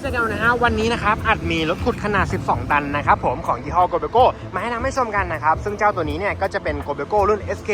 เจอกันนะฮะวันนี้นะครับอัดมีรถขุดขนาด 12 ตันนะครับผมของยี่ห้อโกเบโก้มาให้นำให้ชมกันนะครับ ซึ่งเจ้าตัวนี้เนี่ยก็จะเป็นโกเบโก้รุ่น SK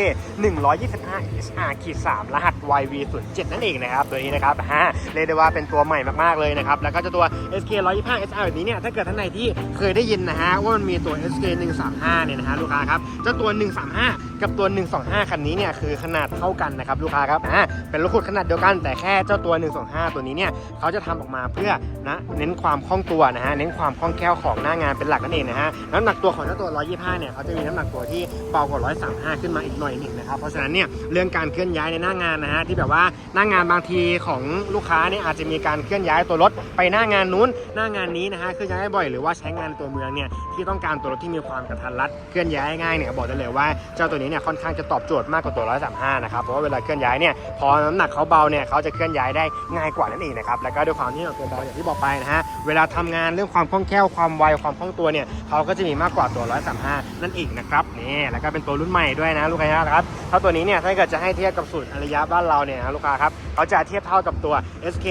125 SR ขีด3รหัส YV 0 7 นั่นเองนะครับตัวนี้นะครับฮะเรียกได้ว่าเป็นตัวใหม่มากๆเลยนะครับแล้วก็จะตัว SK 125 SR แบบนี้เนี่ยถ้าเกิดท่านไหนที่เคยได้ยินนะฮะว่ามันมีตัว SK 135เนี่ยนะฮะลูกค้าครับเจ้าตัว 135 กับตัว 125 คันนี้เนี่ยคือขนาดเท่ากันนะครับลูกค้าครับอ่าเป็นรถขุดขนาดเดียวกันแต่แค่เจ้าตัว 125 ตัวนี้เนี่ยเขาจะทำออกมาเพื่อนะเน้นความคล่องตัวนะฮะเน้นความคล่องแคล่วของหน้างานเป็นหลักนั่นเองนะฮะน้ำหนักตัวของเจ้าตัว 125 เนี่ยเขาจะมีน้ำหนักตัวที่เบากว่า 135 ขึ้นมาอีกหน่อยหนึ่งนะครับเพราะฉะนั้นเนี่ยเรื่องการเคลื่อนย้ายในหน้างานนะฮะที่แบบว่าหน้างานบางทีของลูกค้าเนี่ยอาจจะมีการเคลื่อนย้ายตัวรถไปหน้างานนู้น หน้างานนี้นะฮะเคลื่อนย้ายบ่อยหรือว่าใช้งานในตัวเมืองเนี่ยที่ต้องการตัวรถที่มีความกระทันรัดเคลื่อนย้ายง่ายเนี่ยบอกได้เลยว่าเจ้าตัวนี้เนี่ยค่อนข้างจะตอบโจทย์มากกว่าตัว 135 นะครับเพราะว่าเวลาเคลื่อนย้ายเนี่ยพอน้ำหนักเขาเบาเนี่ยเขาจะเคลื่อนย้ายได้ง่ายกว่านั่นเองนะครับแล้วก็ด้วยความที่ตัวเบาอย่างที่บอกไปนะฮะ เวลาทำงานเรื่องความคล่องแคล่วความไวความคล่องตัวเนี่ยเขาก็จะมีมากกว่าตัว 135 นั่นเองนะครับนี่แล้วก็เป็นตัวรุ่นใหม่ด้วยนะลูกค้าครับถ้าตัวนี้เนี่ยถ้าเกิดจะให้เทียบกับสูตรอริยะบ้านเราเนี่ยนะลูกค้าครับเขาจะเทียบเท่ากับตัว SK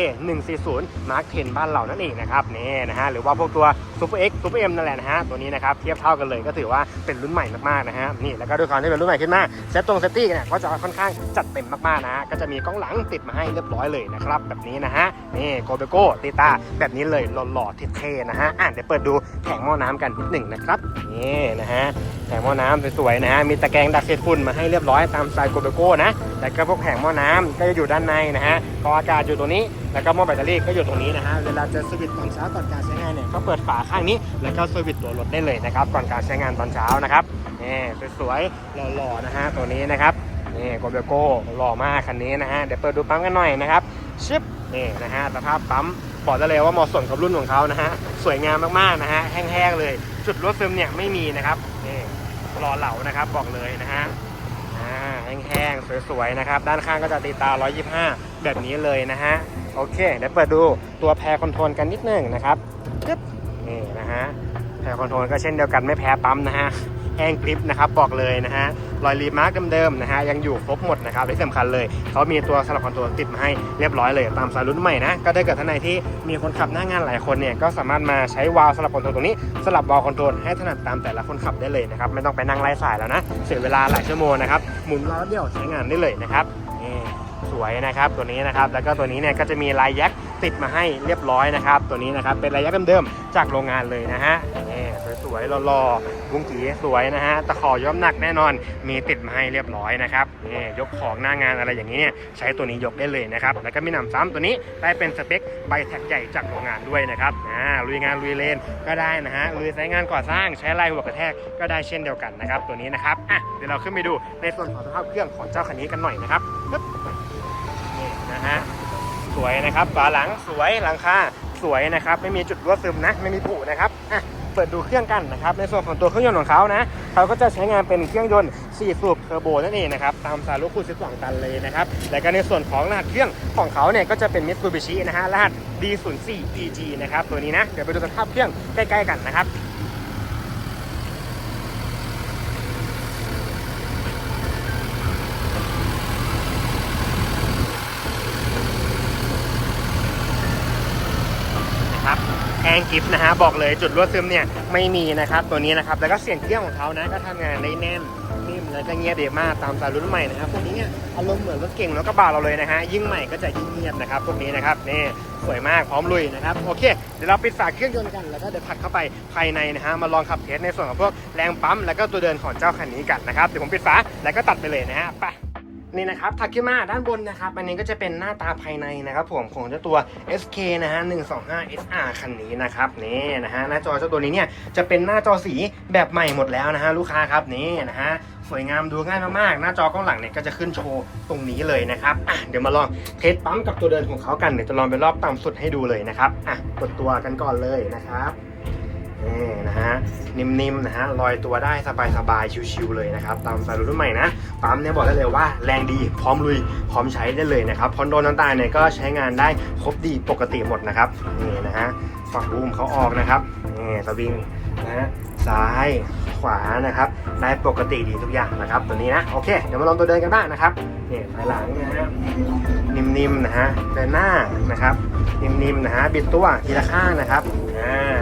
140 Mark 10 บ้านเรานั่นเองนะครับนี่นะฮะหรือว่าพวกตัว Super X Super M นั่นแหละนะฮะตัวนี้นะครับเทียบเท่ากันเลยก็ถือว่าเป็นรุ่นใหม่มากๆนะฮะนี่แล้วก็ด้วยความที่เป็นรุ่นใหม่ขึ้นมาเซตตรงเซตตี้เนี่ยก็จะค่อนข้างจัดเต็มมากๆนะฮะก็จะมีกล้องหลังติดมาให้เรียบร้อยเลยนะครับแบบนี้นะฮะนี่โกเบโก้ตีตาแบบนี้เลยหล่อๆเท่ๆนะฮะอะเดี๋ยวเปิดดูแผงหม้อน้ำกันนิดหนึ่งนะครับนี่นะฮะแผงหม้อน้ำสวยๆนะฮะมีตะแกรงดักเศษฝุ่นมาให้เรียบร้อยตามสไตล์โกเบโก้นะแล้วก็พวกแผงหม้อน้ำก็จะอยู่ด้านในนะฮะกองอากาศอยู่ตรงนี้ แล้วก็หม้อแบตเตอรี่ก็อยู่ตรงนี้นะฮะเวลาจะสวิตช์ตอนเช้าก่อนการใช้งานเนี่ยก็เปิดฝาข้างนี้ แล้วก็สวิตช์ตัวรถได้เลยนะครับก่อนการใช้งานตอนเช้านะครับนี่สวยๆหล่อๆนะฮะตัวนี้นะครับนี่โกเบโก้หล่อมากคันนี้นะฮะเดี๋ยวเปิดดูปั๊มกันหน่อยนะครับชิปนี่นะฮะสภาพปั๊ม บอกได้เลยว่าเหมาะสมกับรุ่นของเขานะฮะ สวยงามมากๆนะฮะ แห้งๆเลย จุดรั่วซึมเนี่ยไม่มีนะครับนี่รอเหลานะครับบอกเลยนะฮะแห้งๆสวยๆนะครับ ด้านข้างก็จะตีตา 125 แบบนี้เลยนะฮะ โอเค เดี๋ยวเปิดดูตัวแพรคอนโทรลกันนิดนึงนะครับจึ๊บนี่นะฮะ แพรคอนโทรลก็เช่นเดียวกันไม่แพ้ปั๊มนะฮะ แห้งกริปนะครับบอกเลยนะฮะรอยรีมาร์กเดิมๆนะฮะยังอยู่ครบหมดนะครับที่สำคัญเลยเขามีตัวสลับคอนโทรลติดมาให้เรียบร้อยเลยตามสายรุ่นใหม่นะก็ถ้เกิดท่านไหนที่มีคนขับหน้างานหลายคนเนี่ยก็สามารถมาใช้วาล์วสลับคอนโทรลตรงนี้สลับวาล์วคอนโทรลให้ถนัดตามแต่ละคนขับได้เลยนะครับไม่ต้องไปนั่งไล่สายแล้วนะเสียเวลาหลายชั่วโมงนะครับหมุนล้อเดียวใช้งานได้เลยนะครับนี่สวยนะครับตัวนี้นะครับแล้วก็ตัวนี้เนี่ยก็จะมีลายแย็กติดมาให้เรียบร้อยนะครับ ตัวนี้นะครับเป็นลายแย็กเดิมๆจากโรงงานเลยนะฮะ วยๆหล่อๆวุ้งกีสวยนะฮะตะขอย้อมหนักแน่นอน มีติดมาให้เรียบร้อยนะครับนี่ยกของหน้างานอะไรอย่างนี้เนี่ยใช้ตัวนี้ยกได้เลยนะครับแล้วก็มีหนำซ้ำตัวนี้ได้เป็นสเปคใบแท็กใหญ่จากโรงงานด้วยนะครับอ่าลุยงานลุยเลนก็ได้นะฮะลุยใช้งานก่อสร้างใช้ลายหัวกระแทกก็ได้เช่นเดียวกันนะครับตัวนี้นะครับอะเดี๋ยวเราขึ้นไปดูในส่วนของสภาพเครื่องของเจ้าคันนี้กันหน่อยนะครับปึ๊บนี่นะฮะสวยนะครับฝาหลังสวยหลังคาสวยนะครับ ไม่มีจุดรั่วซึมนะ ไม่มีผุนะครับอะ เปิดดูเครื่องกันนะครับในส่วนของตัวเครื่องยนต์ของเขานะเขาก็จะใช้งานเป็นเครื่องยนต์4สูบเทอร์โบนั่นเองนะครับตามสารลูกคูณ12 ตันเลยนะครับแล้วก็ในส่วนของรหัสเครื่องของเขาเนี่ยก็จะเป็นมิตซูบิชินะฮะรหัส D04 EG นะครับตัวนี้นะเดี๋ยวไปดูสภาพเครื่องใกล้ ๆ กันนะครับ แองกิฟนะฮะบอกเลยจุดรั่วซึมเนี่ยไม่มีนะครับตัวนี้นะครับแล้วก็เสียงเครื่องของเขานะก็ทำงานได้แน่นนิ่มแล้วก็เงียบดีมากตามสายรุ่นใหม่นะครับพวกนี้เนี่ยอารมณ์เหมือนรถเก่งรถกระบะเราเลยนะฮะยิ่งใหม่ก็จะยิ่งเงียบนะครับพวกนี้นะครับนี่สวยมากพร้อมลุยนะครับโอเคเดี๋ยวเราปิดฝาเครื่องยนต์กันแล้วก็เดี๋ยวถัดเข้าไปภายในนะฮะมาลองขับเทสในส่วนของพวกแรงปั๊มแล้วก็ตัวเดินของเจ้าคันนี้กันนะครับเดี๋ยวผมปิดฝาแล้วก็ตัดไปเลยนะฮะไป นี่นะครับถัดขึ้นมาด้านบนนะครับ อันนี้ก็จะเป็นหน้าตาภายในนะครับ ผมของเจ้าตัว SK นะฮะ125 SR คันนี้นะครับนี่นะฮะหน้าจอเจ้าตัวนี้เนี่ยจะเป็นหน้าจอสีแบบใหม่หมดแล้วนะฮะลูกค้าครับนี่นะฮะสวยงามดูง่ายมากๆ หน้าจอกล้องหลังเนี่ยก็จะขึ้นโชว์ตรงนี้เลยนะครับอะเดี๋ยวมาลองเทสปั๊มกับตัวเดินของเขากันเดี๋ยวจะลองไปรอบต่ำสุดให้ดูเลยนะครับอะกดตัวกันก่อนเลยนะครับ นี่นะฮะนิ่มๆนะฮะลอยตัวได้สบายๆชิวๆเลยนะครับตามสายรุ่นใหม่นะปั๊มเนี่ยบอกได้เลยว่าแรงดีพร้อมลุยพร้อมใช้ได้เลยนะครับคอนโดต่างๆเนี่ยก็ใช้งานได้ครบดีปกติหมดนะครับนี่นะฮะฝักบูมเขาออกนะครับนี่สวิงนะฮะซ้ายขวานะครับได้ปกติดีทุกอย่างนะครับตัวนี้นะโอเคเดี๋ยวมาลองตัวเดินกันบ้างนะครับนี่ถอยหลังนะฮะนิ่มๆนะฮะเดินหน้านะครับนิ่มๆนะฮะบิดตัวทีละข้างนะครับอ่า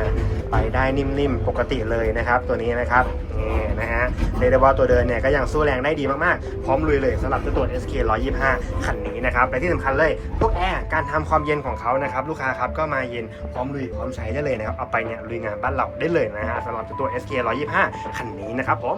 ไปได้นิ่มๆ ปกติเลยนะครับตัวนี้นะครับนี่นะฮะเรียกได้ว่าตัวเดินเนี่ยก็ยังสู้แรงได้ดีมากๆ พร้อมลุยเลยสำหรับตัวตัว SK 125 คันนี้นะครับและที่สำคัญเลยพวกแอร์การทำความเย็นของเขานะครับลูกค้าครับก็มาเย็นพร้อมลุยพร้อมใช้ได้เลยนะครับเอาไปเนี่ยลุยงานบ้านเราได้เลยนะฮะสำหรับตัวตัว SK 125 คันนี้นะครับผม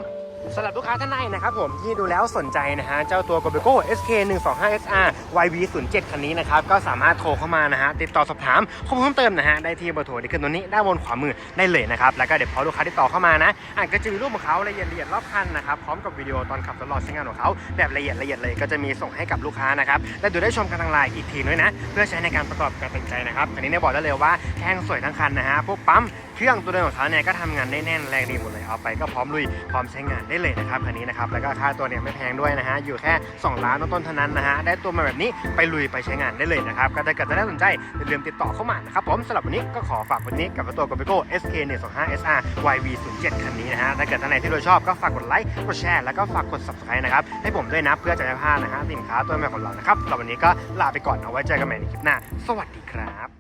สำหรับลูกค้าท่านใดนะครับผมที่ดูแล้วสนใจนะฮะเจ้าตัว g o b e c o SK 125 SR YV 0 7คันนี้นะครับก็สามารถโทรเข้ามานะฮะติดต่อสอบถามข้อมูลเพิ่มเติมนะฮะได้ที่เบอร์โทรที่ขึ้นตรงนี้ด้านบนขวามือได้เลยนะครับแล้วก็เดี๋ยวพอลูกค้าติดต่อเข้ามานะอาจก็จะมีรูปของเขาละเอียดละเอียดรอบคันนะครับพร้อมกับวิดีโอตอนขับทดลองใช้งานของเขาแบบละเอียดละเอียดเลยก็จะมีส่งให้กับลูกค้านะครับและดูได้ชมกันทางไลน์อีกทีด้วยนะ เพื่อใช้ในการประกอบการตัดสินใจนะครับอันนี้เนี่ยบอกได้เลยว่าแข้งสวยทั้งคันนะฮะพวกปั๊มเครื่องตัวเดิมของเขาเนี่ยก็ทำงานได้แน่นแรงดีหมดเลยเอาไปก็พร้อมลุยพร้อมใช้งานได้เลยนะครับคันนี้นะครับแล้วก็ค่าตัวเนี่ยไม่แพงด้วยนะฮะอยู่แค่ 2 ล้านต้นๆเท่านั้นนะฮะได้ตัวมาแบบนี้ไปลุยไปใช้งานได้เลยนะครับก็ถ้าเกิดจะได้สนใจอย่าลืมติดต่อเข้ามานะครับผมสำหรับวันนี้ก็ขอฝากวันนี้กับตัว g o b e c o SK 125 SR YV 0 7คันนี้นะฮะถ้าเกิดท่านไหนที่ดยชอบก็ฝากกดไลค์กดแชร์แล้วก็ฝากกด subscribe นะครับให้ผมด้วยนะเพื่อจะไม่พลาดนะฮะสินค้าตัวใหม่ของเรานะครับสำหรับวันนี้ก็ลาไปก่อนเอาไว้เจอกันใหม่ในคลิปหน้า สวัสดีครับ